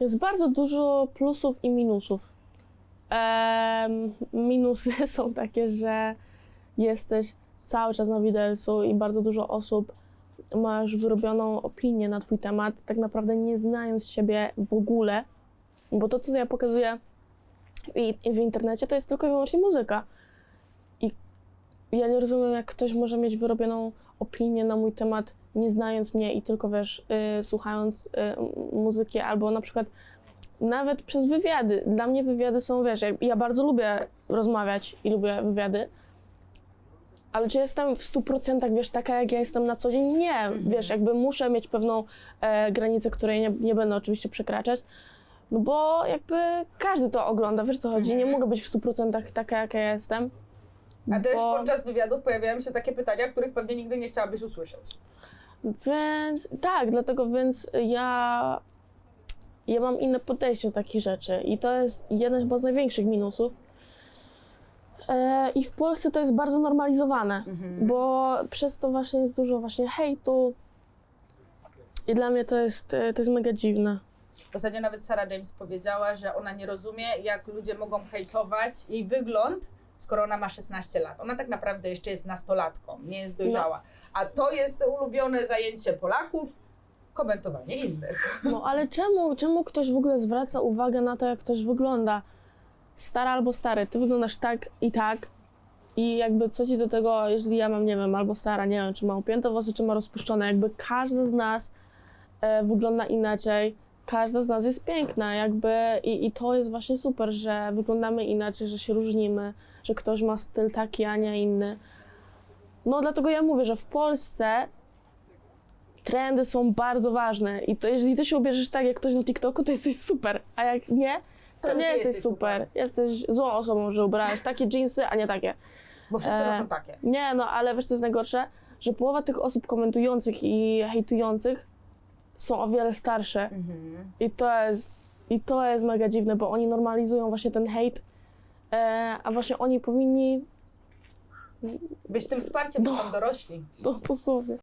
Jest bardzo dużo plusów i minusów. Minusy są takie, że jesteś cały czas na widelcu i bardzo dużo osób ma już wyrobioną opinię na twój temat, tak naprawdę nie znając siebie w ogóle, bo to, co ja pokazuję w internecie, to jest tylko i wyłącznie muzyka. I ja nie rozumiem, jak ktoś może mieć wyrobioną opinię na mój temat, nie znając mnie i tylko, wiesz, y, słuchając y, muzyki, albo na przykład nawet przez wywiady. Dla mnie wywiady są, wiesz, ja, ja bardzo lubię rozmawiać i lubię wywiady, ale czy jestem w 100% wiesz, taka jak ja jestem na co dzień? Nie. Wiesz, jakby muszę mieć pewną e, granicę, której nie, nie będę oczywiście przekraczać, no bo jakby każdy to ogląda, wiesz co chodzi? Nie mogę być w 100% taka, jaka ja jestem. A też bo- podczas wywiadów pojawiają się takie pytania, których pewnie nigdy nie chciałabyś usłyszeć. Więc tak, dlatego więc ja, ja mam inne podejście do takich rzeczy i to jest jeden chyba z największych minusów. E, I w Polsce to jest bardzo normalizowane, bo przez to właśnie jest dużo właśnie hejtu i dla mnie to jest, e, to jest mega dziwne. Ostatnio nawet Sarah James powiedziała, że ona nie rozumie, jak ludzie mogą hejtować jej wygląd, skoro ona ma 16 lat. Ona tak naprawdę jeszcze jest nastolatką, nie jest dojrzała. A to jest ulubione zajęcie Polaków, komentowanie innych. No ale czemu, czemu ktoś w ogóle zwraca uwagę na to, jak ktoś wygląda? Stara albo stary, ty wyglądasz tak i tak. I jakby co ci do tego, jeżeli ja mam, nie wiem, albo stara, nie wiem, czy ma upięte włosy, czy ma rozpuszczone, jakby każda z nas e, wygląda inaczej. Każda z nas jest piękna, jakby i, i to jest właśnie super, że wyglądamy inaczej, że się różnimy, że ktoś ma styl taki, a nie inny. No dlatego ja mówię, że w Polsce trendy są bardzo ważne i to jeżeli ty się ubierzesz tak jak ktoś na TikToku, to jesteś super, a jak nie, to, To nie nie jesteś jesteś super. Jesteś złą osobą, że ubrałeś takie dżinsy, a nie takie. Bo wszyscy E, noszą takie. Nie, no ale wiesz co jest najgorsze? Że połowa tych osób komentujących i hejtujących są o wiele starsze Mhm. i to jest, i to jest mega dziwne, bo oni normalizują właśnie ten hejt, e, a właśnie oni powinni, Być tym wsparciem, bo No. są dorośli. no dosłownie.